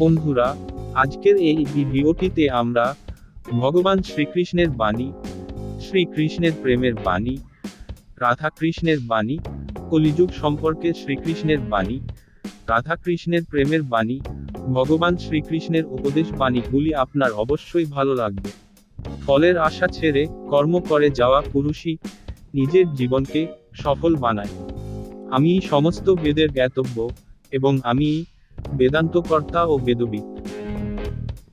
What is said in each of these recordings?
বন্ধুরা, আজকের এই ভিডিওটিতে আমরা ভগবান শ্রীকৃষ্ণের বাণী, শ্রীকৃষ্ণের প্রেমের বাণী, রাধাকৃষ্ণের বাণী, কলিযুগ সম্পর্কে শ্রীকৃষ্ণের বাণী, রাধাকৃষ্ণের প্রেমের বাণী, ভগবান শ্রীকৃষ্ণের উপদেশ বাণীগুলি আপনার অবশ্যই ভালো লাগবে। ফলের আশা ছেড়ে কর্ম করে যাওয়া পুরুষই নিজের জীবনকে সফল বানায়। আমি সমস্ত বেদের জ্ঞাতব্য এবং আমি বেদান্তকর্তা ও বেদবিদ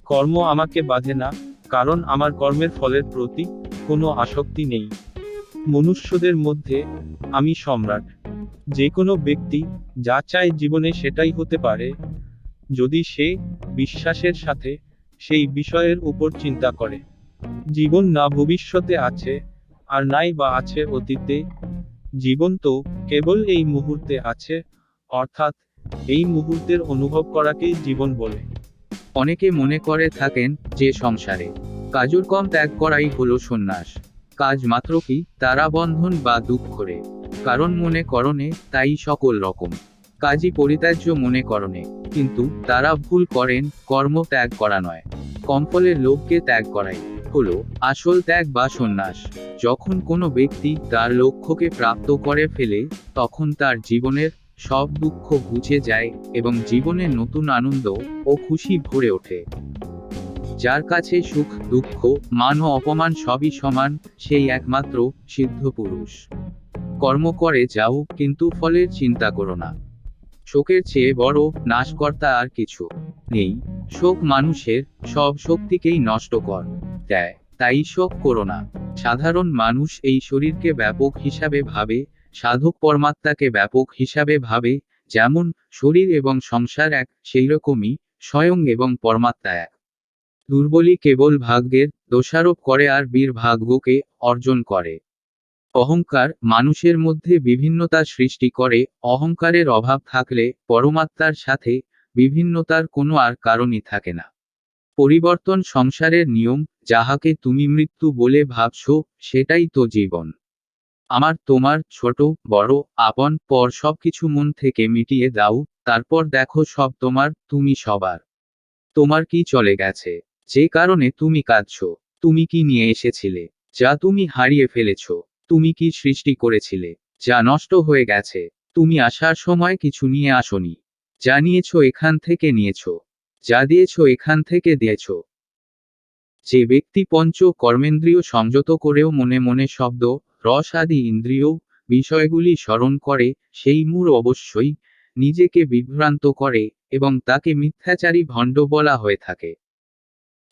কর্ম আমাকে বাধে না, কারণ আমার কর্মের ফলের প্রতি কোনো আসক্তি নেই। মনুষ্যদের মধ্যে আমি সম্রাট। যে কোনো ব্যক্তি যা চায় জীবনে সেটাই হতে পারে। যদি সে বিশ্বাসের সাথে সেই বিষয়ের উপর চিন্তা করে। জীবন না ভবিষ্যতে আছে, আর নাই বা আছে অতীতে। জীবন তো কেবল এই মুহূর্তে আছে, অর্থাৎ এই মুহূর্তের অনুভব করাকেই জীবন বলে। অনেকে মনে করে থাকেন যে সংসারে কাজুর কম ত্যাগ করাই হলো সন্ন্যাস। কাজ মাত্র কি? তারা বন্ধন বা দুঃখরে। কারণ মনে করণে তাই সকল রকম। কাজই পরিত্যাজ্য মনে করণে। কিন্তু তারা ভুল করেন, কর্ম ত্যাগ করা নয়। কম্পলের লোককে ত্যাগ করাই হলো আসল ত্যাগ বা সন্ন্যাস। যখন কোনো ব্যক্তি তার লক্ষ্যকে প্রাপ্ত করে ফেলে, তখন তার জীবনের সব দুঃখ ঘুচে যায় এবং জীবনে নতুন আনন্দ ও খুশি ভরে ওঠে। যার কাছে সুখ, দুঃখ, মান ও অপমান সবই সমান, সেই একমাত্র সিদ্ধ পুরুষ। কর্ম করে যাও, কিন্তু ফলের চিন্তা করো না। শোকের চেয়ে বড় নাশকর্তা আর কিছু নেই। শোক মানুষের, সব শক্তিকেই নষ্ট কর। দেয়, তাই শোক করো না। সাধারণ মানুষ এই শরীরকে ব্যাপক হিসাবে ভাবে সাধক পরমাত্মাকে ব্যাপক হিসাবে ভাবে, যেমন শরীর এবং সংসার এক, সেই রকমই, স্বয়ং এবং পরমাত্মা এক। দুর্বলই কেবল ভাগ্যের, দোষারোপ করে আর বীর ভাগ্যকে অর্জন করে। অহংকার মানুষের মধ্যে বিভিন্নতা সৃষ্টি করে, অহংকারের অভাব থাকলে পরমাত্মার সাথে বিভিন্নতার কোনো আর কারণই থাকে না। পরিবর্তন সংসারের নিয়ম, যাহাকে তুমি মৃত্যু বলে ভাবছ, সেটাই তো জীবন। আমার, তোমার, ছোট, বড়, আপন, পর সবকিছু মন থেকে মিটিয়ে দাও, তারপর দেখো সব তোমার, তুমি সবার। তোমার কি চলে গেছে? যে কারণে তুমি কাঁদছ। তুমি কি নিয়ে এসেছিলে? যা তুমি হারিয়ে ফেলেছ। তুমি কি সৃষ্টি করেছিলে? যা নষ্ট হয়ে গেছে। তুমি আসার সময় কিছু নিয়ে আসনি। যা নিয়েছ এখান থেকে নিয়েছ। যা দিয়েছ এখান থেকে দিয়েছ। যে ব্যক্তি পঞ্চ কর্মেন্দ্রীয় সংযত করেও মনে মনে শব্দ রস আদি ইন্দ্রিয় বিষয়গুলি স্মরণ করে, সেই মূর অবশ্যই নিজেকে বিভ্রান্ত করে এবং তাকে মিথ্যাচারী ভণ্ড বলা হয়ে থাকে।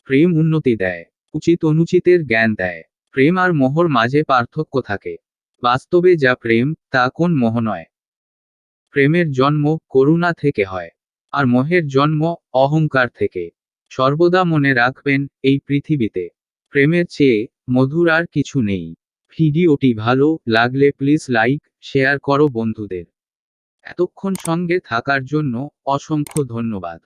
প্রেম উন্নতি দেয়, উচিত অনুচিতের জ্ঞান দেয়, প্রেম আর মোহর মাঝে পার্থক্য থাকে। বাস্তবে যা প্রেম, তা কোন মোহ নয়। প্রেমের জন্ম করুণা থেকে হয়, আর মোহের জন্ম অহংকার থেকে। সর্বদা মনে রাখবেন এই পৃথিবীতে, প্রেমের চেয়ে মধুর আর কিছু নেই। ভিডিওটি ভালো লাগলে প্লিজ লাইক শেয়ার করো বন্ধুদের। এতক্ষণ সঙ্গে থাকার জন্য অসংখ্য ধন্যবাদ।